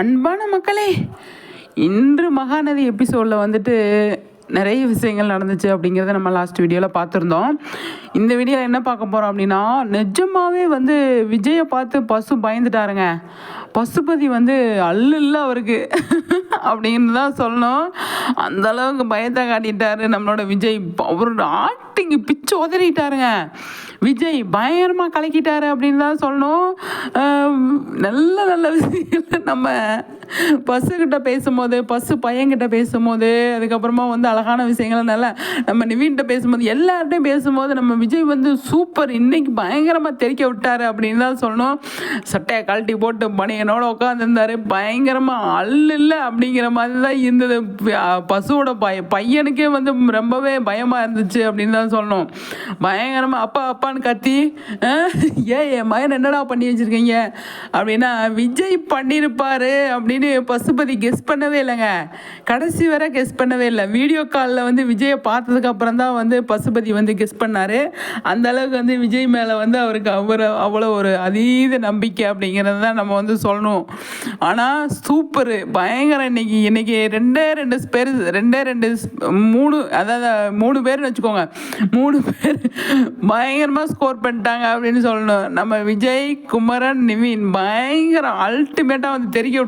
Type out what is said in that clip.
அன்பான மக்களே இன்று மகாநதி எபிசோடில் வந்துட்டு நிறைய விஷயங்கள் நடந்துச்சு அப்படிங்கிறத நம்ம லாஸ்ட் வீடியோவில் பார்த்துருந்தோம். இந்த வீடியோவில் என்ன பார்க்க போகிறோம் அப்படின்னா நிஜமாகவே வந்து விஜயை பார்த்து பசு பயந்துட்டாருங்க. பசுபதி வந்து அல்லு இல்லை அவருக்கு. அப்படின்னு தான் சொல்லணும். அந்த அளவுக்கு பயத்தை காட்டிட்டாரு நம்மளோட விஜய். அவரோட ஆக்டிங் பிச்சு உதறிட்டாருங்க. விஜய் பயங்கரமாக கலக்கிட்டாரு அப்படின்னு தான் சொல்லணும். நல்ல நல்ல விஷயங்கள் நம்ம பஸ்ஸுக்கிட்ட பேசும்போது பஸ்ஸு பையன்கிட்ட பேசும்போது அதுக்கப்புறமா வந்து அழகான விஷயங்கள்னால நல்லா நம்ம நிவீன்கிட்ட பேசும்போது எல்லார்ட்டையும் பேசும்போது நம்ம விஜய் வந்து சூப்பர் இன்னைக்கு பயங்கரமாக தெறிக்க விட்டாரு அப்படின்னு தான் சொல்லணும். சட்டையை கழட்டி போட்டு பனியனோட உட்காந்துருந்தாரு பயங்கரமாக அல்ல இல்லை அப்படிங்கிற மாதிரி தான் இருந்தது. பசுவோட பய பையனுக்கே வந்து ரொம்பவே பயமாக இருந்துச்சு அப்படின்னு தான் சொல்லணும். பயங்கரமாக அப்பா அப்பான்னு கத்தி ஏ ஏன் என் மகன் என்னடா பண்ணி வச்சுருக்கீங்க? அப்படின்னா விஜய் பண்ணியிருப்பாரு அப்படின்னு பசுபதி கெஸ் பண்ணவே இல்லைங்க. கடைசி வரை கெஸ் பண்ணவே இல்லை. வீடியோ காலில் வந்து விஜயை பார்த்ததுக்கு அப்புறம் தான் வந்து பசுபதி வந்து கெஸ் பண்ணார். அந்த அளவுக்கு வந்து விஜய் மேலே வந்து அவருக்கு அவர் அவ்வளோ ஒரு அதீத நம்பிக்கை அப்படிங்கிறது தான் நம்ம வந்து சொல்லணும். ஆனால் சூப்பரு. பயங்கர இன்னைக்கு. இன்னைக்கு ரெண்டே ரெண்டு பேர் ரெண்டே ரெண்டு மூணு அதாவது மூணு பேர்னு வச்சுக்கோங்க. மூணு பேர் பயங்கரமாக ஸ்கோர் பண்ணிட்டாங்க அப்படின்னு சொல்லணும். நம்ம விஜய் குமரன் நிவின் பயங்கர அல்டிமேட்டாக வந்து தெரிய